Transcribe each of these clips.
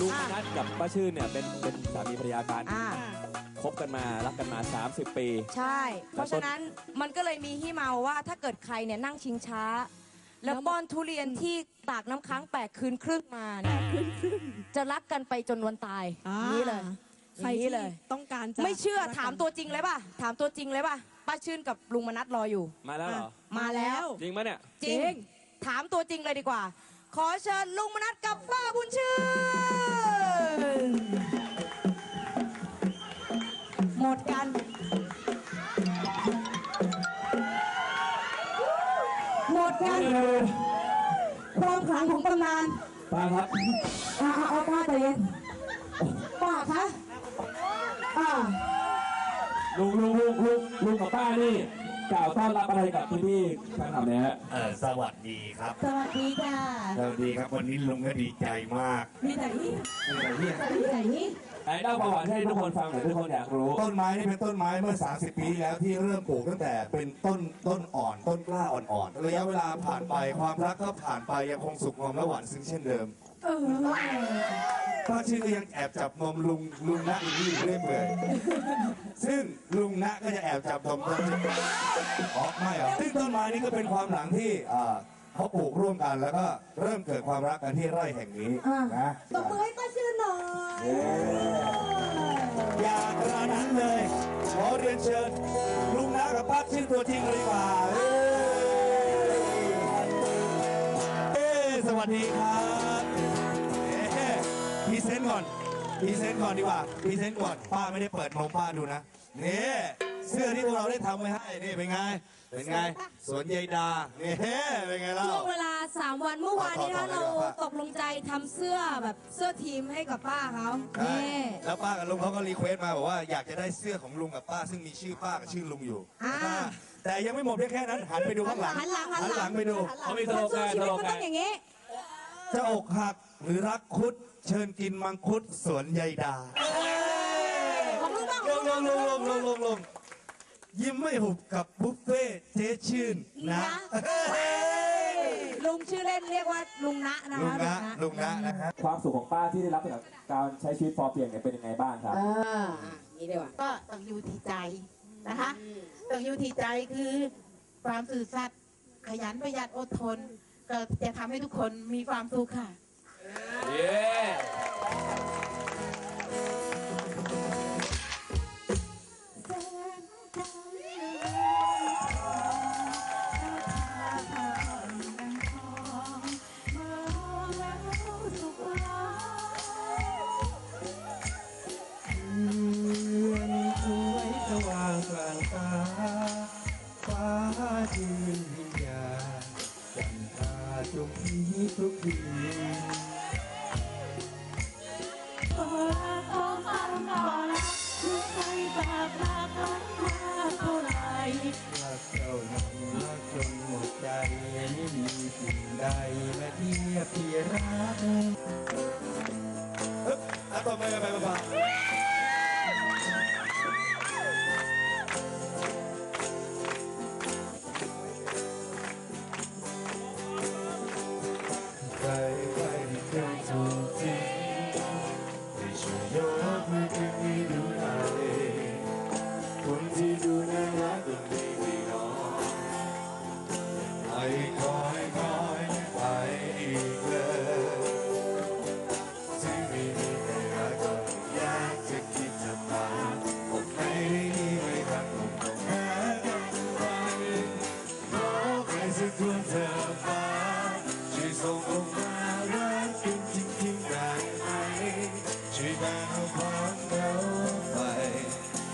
ลุงนัทกับป้าชื่นเนี่ยเป็นเป็นสามีภรรยากันอ่า คบกันมารักกันมา 30 ปี ใช่ เพราะฉะนั้นมันก็เลยมีที่มาว่าถ้าเกิดใครเนี่ยนั่งชิงช้า แล้วป้อนทุเรียนที่ตากน้ำค้างแปดคืนครึ่งมาเนี่ยจะรักกันไปจนวันตายอ่านี่เลยใครอย่างนี้ที่เลย ต้องการจะไม่เชื่อรักกันถามตัวจริงเลยป่ะ ถามตัวจริงเลยป่ะป้าชื่นกับลุงมนัดรออยู่ มาแล้วเหรอ มาแล้ว จริงปะเนี่ย จริง ถามตัวจริงเลยดีกว่า ขอเชิญลุงมนัดกับป้าบุญชื่น หมดกัน หมดกัน ความขลังของตำนานป้าครับอ่าเอาป้าใจเย็นป้าคะอ่า ลุงลุงลุงลุงลุงกับป้านี่ กล่าวต้อนรับอะไรกับพี่พี่ๆแฟนคลับเนี่ยฮะ เออสวัสดีครับ สวัสดีจ้าสวัสดีครับวันนี้ลุงก็ดีใจมากมีแต่ที่นี่มีแต่ที่ไหนเล่าประวัติให้ทุกคนฟังหน่อยทุกคนอยากรู้ ต้นไม้นี่เป็นต้นไม้เมื่อ 30 ปีที่แล้วที่เริ่มปลูกตั้งแต่เป็นต้นต้นอ่อน ต้นกล้าอ่อนๆระยะเวลาผ่านไปความรักก็ผ่านไปยังคงสุขงอมและหวานซึ้งเช่นเดิม ป้าชื่อก็ยังแอบจับนมลุงลุงนะอีกนี่อยู่เรื่อยเปื่อยซึ่งลุงนะก็จะแอบจับนมต้นอ๋อไม่เหรอซึ่งต้นไม้นี่ก็เป็นความหลังที่อ่าเขาปลูกร่วมกันแล้วก็เริ่มเกิดความรักกันที่ไร่แห่งนี้นะตบมือให้ป้าชื่นหน่อยอย่ากระนั้นเลย ขอเรียนเชิญ ลุงนะกับป้าชื่อตัวจริงเลยดีกว่าเอ้ยเอ้ยสวัสดีครับเอ้ย พรีเซนต์ก่อนพรีเซนต์ก่อนดีกว่าพรีเซนต์ก่อนป้าไม่ได้เปิดนมป้าดูนะนี่เสื้อที่พวกเราได้ทำไว้ให้นี่เป็นไงเป็นไงสวนยายดานี่เป็นไงเล่า ช่วงเวลา 3 วันเมื่อวานนี้ต่อนะต่อเราเลยครับตกลงใจทำเสื้อแบบเสื้อทีมให้กับป้าเขาใช่นี่ แล้วป้ากับลุงเขาก็รีเควสต์มาบอกว่าอยากจะได้เสื้อของลุงกับป้า ซึ่งมีชื่อป้ากับชื่อลุงอยู่อ่าแต่ยังไม่หมดเพียงแค่นั้นหันไปดูข้างหลังหันหลังหันหลังไปดู เขามีสโลสู้แกนชีสวิตโลมันแกต้อน งอย่างนี้ จะอกหักห รือรักคุดเชิญกินมังคุดสวนยายดาของลูกบ้างลงลงลงลงลงลงลงยิ้มไม่หุบกับบุฟเฟ่ต์เจ๊ชื่นนะเฮ้ยลุงชื่อเล่นเรียกว่าลุงนะนะลุงคะนะลุงนะนะครับความสุขของป้าที่ได้รับจากการใช้ชีวิตพอเพียงเนี่ยเป็นยังไงบ้างครับอ่านี่ดีกว่าก็ต้องอยู่ที่ใจนะคะต้องอยู่ที่ใจคือความสื่อสัตย์ขยันประหยัดอดทน ก็จะทำให้ทุกคนมีความสุขค่ะ เมาเทียบที่รักเฮ้ยอะต่อไปไปไป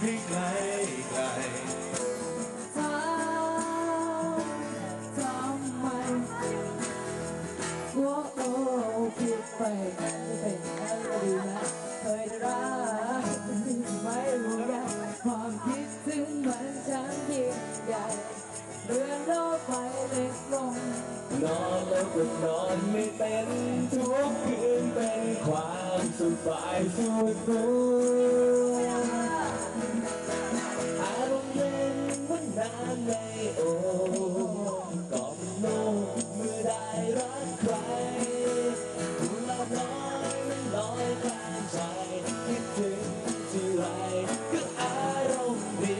ให้ไกลไกลทำทำไมว่าโอ้ผิดไปเป็นอะไงดีนะเคยรักไม่รู้ใหญ่ความคิดถึงมันช่างยิ่งใหญ่เลื่อนโลกไปเล็กลงนอนแล้วก็นอนไม่เป็นทุกคืนเป็นความสบายสุดตัว ไมอกล่อมนงเมื่อได้รักใครกุหลาน้อยนลอยข้าใจคิดถึงที่ไรก็อารมณ์ดี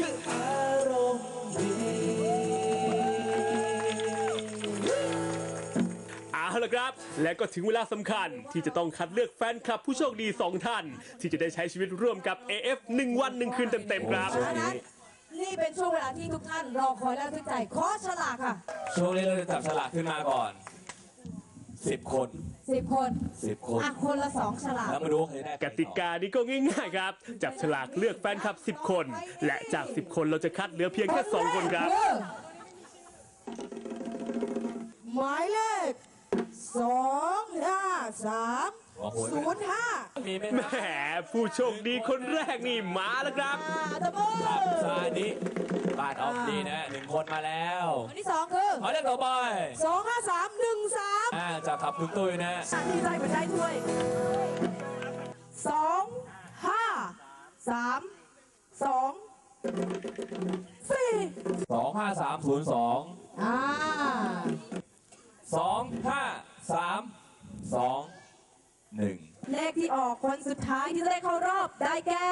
ก็อารมณ์ดีเอาละครับ และก็ถึงเวลาสำคัญที่จะต้องคัดเลือกแฟนคลับผู้โชคดี 2 ท่าน ที่จะได้ใช้ชีวิตร่วมกับ AF 1 วัน 1 คืนเต็มๆครับฉะนั้นนี่เป็นช่วงเวลาที่ทุกท่านรอคอยและทึกใจขอฉลากค่ะ ช่วงนี้เราจะจับฉลากขึ้นมาก่อนสิบคนสิบคนสิบคน อะคนละสองฉลาก แล้วมาดูว่าใครได้กติกานี้ก็ง่ายๆครับ จับฉลากเลือกแฟนคลับ 10 คน และจาก 10 คนเราจะคัดเหลือเพียงแค่ 2 คนครับอหมายเลข สองห้าสามโอ้โหศูนย์ห้ามีไหมแหมผู้โชคดีคนแรกนี่มาแล้วครับ ตะโบครับซาดิบาทออฟดีนะหนึ่งคนมาแล้วอันที่สองคือเอาเรื่องต่อไปสองห้าสามหนึ่งสามอ่าจากขับคุณตุ้ยนะดีใจเหมือนได้ถ้วยสองห้าสามสองสี่สองห้าสามศูนย์สองอ่า สองห้า สามสองหนึ่งเลขที่ออกคนสุดท้ายที่จะได้เข้ารอบได้แก่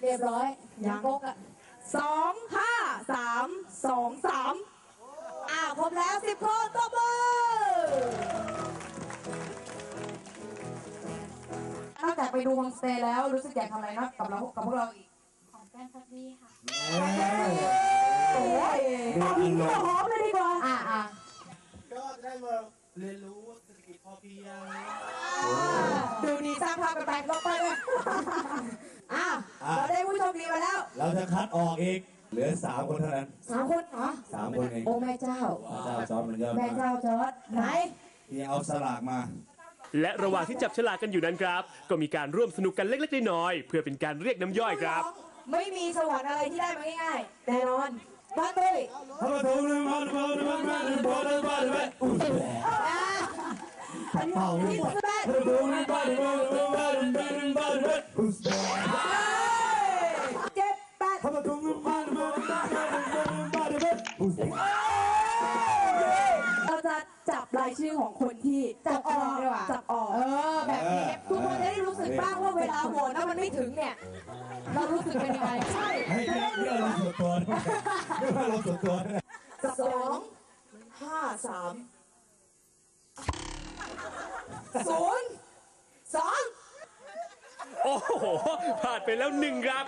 เรียบร้อยยังกอะสองห้าสามสองสามอ่าครบแล้วสิบคนตบมือนอกจากไปดูโฮมสเตย์แล้วรู้สึกอยากทำอะไรนะกับเรากับพวกเราอีกของแป้งพักดีค่ะ โอ้ยเอาอีกเนื้อหอมเลยดีกว่าอ่าอ่าก็ได้มา เรียนรู้เศรษฐกิจพอเพียงดูดีสร้างภาพกันไปลงไปเลยอ่าเราได้ผู้โชคดีมาแล้ว เราจะคัดออกอีก เหลือสามคนเท่านั้นสามคนเหรอสามคนเองโอ้แม่เจ้าพระเจ้าจอร์ดมันเยอะแม่มากเจ้าจอร์ดไหนที่เอาสลากมาและระหว่างที่จับฉลากกันอยู่นั้นครับ ก็มีการร่วมสนุกกันเล็กๆน้อยๆเพื่อเป็นการเรียกน้ำย่อยครับ ไม่มีสวรรค์อะไรที่ได้มาง่ายๆแน่นอน บ้านเล Battery. Uzbek. เราจะจับรายชื่อของคนที่จับออกจับออก เออ แบบนี้ทุกคนได้รู้สึกบ้างว่าเวลาโหวตแล้วมันไม่ถึงเนี่ย ส่วนตัวด้วยเรื่องเราส่วนตัวสองห้าสามศูนย์สองโอ้โหพลาดไปแล้วหนึ่งครับ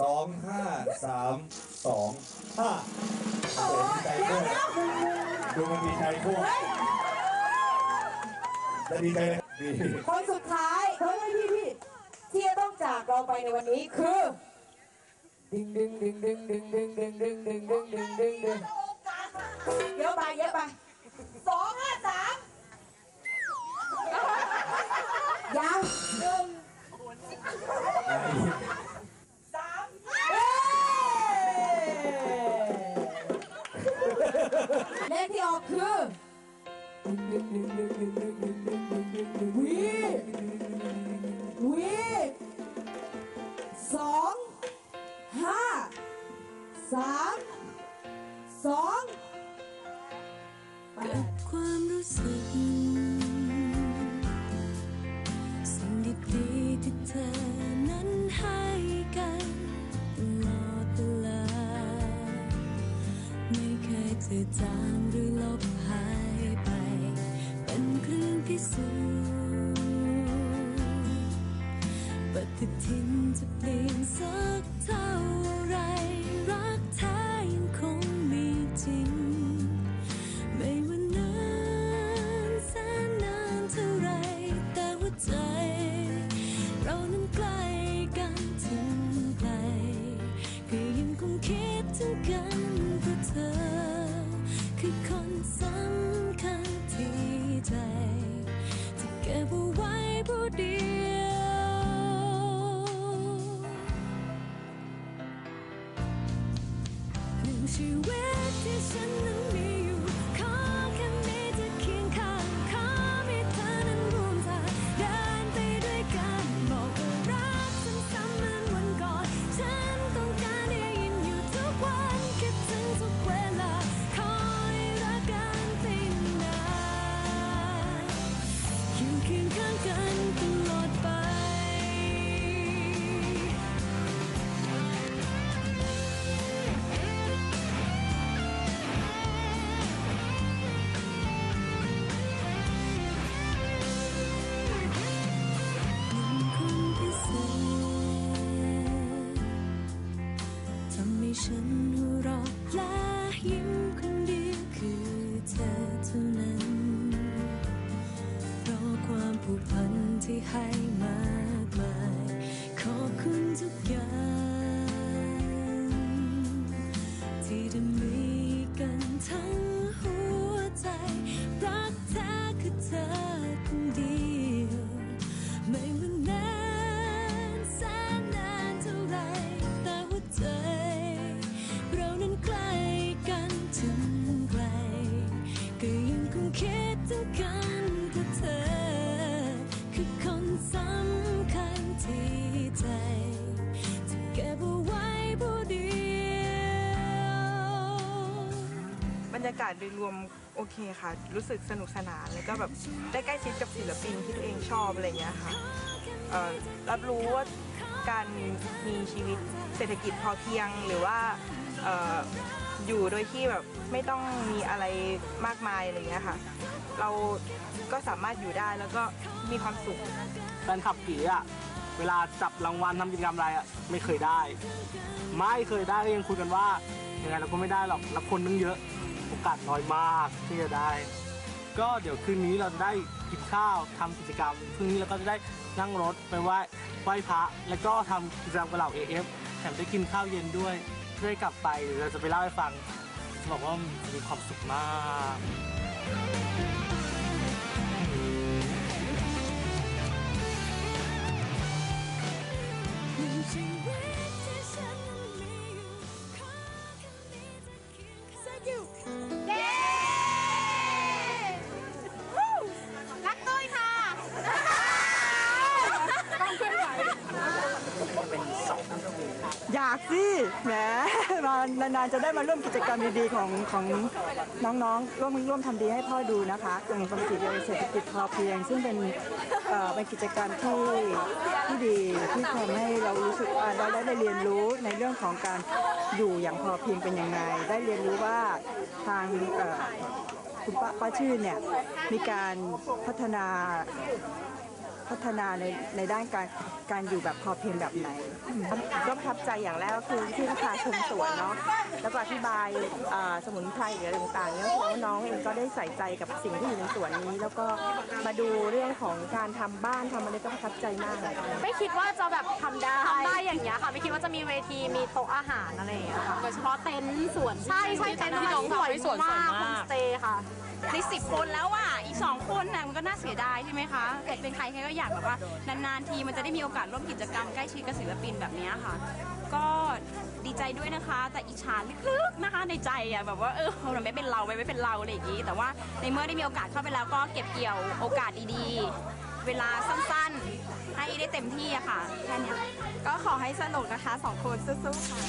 สองห้าสามสองห้าโอ้ยเดี๋ยวเดี๋ยวดูมันดีใจคู่เฮ้ยจะดีใจเลยดีคนสุดท้ายเฮ้ยพี่พี่ที่จะต้องจากเราไปในวันนี้คือ ดึงดึงดึงดึงดึงดึงดึงดึงดึงดึงดึงดึงดึงเยอะไปเยอะไปสองห้าสามยังหนึ่งสามเอ้ยเลขที่ออกคือวี สามสองความรู้สึกสิ่งดีๆที่เธอนั้นให้กันตลอดเวลา ไม่เคยจืดจางหรือลบหายไป เป็นเครื่องพิสูจน์ปฏิทินจะเปลี่ยนสักเท่า To intuition บรรยากาศโดยรวมโอเคค่ะ รู้สึกสนุกสนานแล้วก็แบบได้ใกล้ชิดกับศิลปินที่ตัวเองชอบอะไรเงี้ยค่ะเอ่อรับรู้ว่าการมีชีวิตเศรษฐกิจพอเพียงหรือว่าเอ่ออยู่โดยที่แบบไม่ต้องมีอะไรมากมายอะไรเงี้ยค่ะ เราก็สามารถอยู่ได้แล้วก็มีความสุข แฟนคลับผีอะ เวลาจับรางวัลทำกิจกรรมอะไรอะ ไม่เคยได้ ไม่เคยได้ก็ยังคุยกันว่ายังไงเราก็ไม่ได้หรอกนักคนตั้งเยอะ อกาสน้อยมากที่จะได้ ก็เดี๋ยวคืนนี้เราจะได้กินข้าวทำกิจกรรมพรุ่งนี้เราก็จะได้นั่งรถไปไหว้ไหว้พระแล้วก็ทำกิจกรรมกับเหล่า AF แถมได้กินข้าวเย็นด้วยเพื่อกลับไปเดี๋ยวเราจะไปเล่าให้ฟังบอกว่ามีความสุขมาก นานๆจะได้มาร่วมกิจกรรมดีๆของของน้องๆ ร่วมร่วมทำดีให้พ่อดูนะคะอย่างปกติเลยเศรษฐกิจพอเพียง ซึ่งเป็นเอ่อเป็นกิจกรรมที่ที่ดีที่ทำให้เรารู้สึกว่าเราได้เรียนรู้ในเรื่องของการอยู่อย่างพอเพียงเป็นยังไง ได้เรียนรู้ว่าทางเอ่อคุณป้าป้าชื่นเนี่ยมีการพัฒนา พัฒนาในในด้านการการอยู่แบบพอเพียงแบบไหน ก็ประทับใจอย่างแรกก็คือที่ราคาชมสวนเนาะแล้วก็อธิบายอ่าสมุนไพรหรืออะไรต่างๆเนี่ยก็คือว่าน้องเองก็ได้ใส่ใจกับสิ่งที่อยู่ในสวนนี้ แล้วก็มาดูเรื่องของการทำบ้านทำอะไรก็ประทับใจมากเลยค่ะไม่คิดว่าจะแบบทำได้ทำได้อย่างเงี้ยค่ะ ไม่คิดว่าจะมีเวทีมีโต๊ะอาหารอะไรอย่างเงี้ยค่ะโดยเฉพาะเต็นท์สวนใช่ใช่เต็นท์ที่น้องสวยมากโฮมสเตย์ค่ะ ในสิบคนแล้วอะอีกสองคนน่ะมันก็น่าเสียดายใช่ไหมคะเกิดเป็นใครใครก็อยากแบบว่านานๆทีมันจะได้มีโอกาสร่วมกิจกรรมใกล้ชิดกับศิลปินแบบนี้ค่ะ ก็ดีใจด้วยนะคะ แต่อิจฉาลึกๆนะคะ ในใจอะแบบว่าเออมันไม่เป็นเราไม่เป็นเราอะไรอย่างงี้ แต่ว่าในเมื่อได้มีโอกาสเข้าไปแล้วก็เก็บเกี่ยวโอกาสดีๆ เวลาสั้นๆ ให้ได้เต็มที่อะค่ะแค่นี้ก็ขอให้สนุกนะคะสองคนสู้ๆค่ะ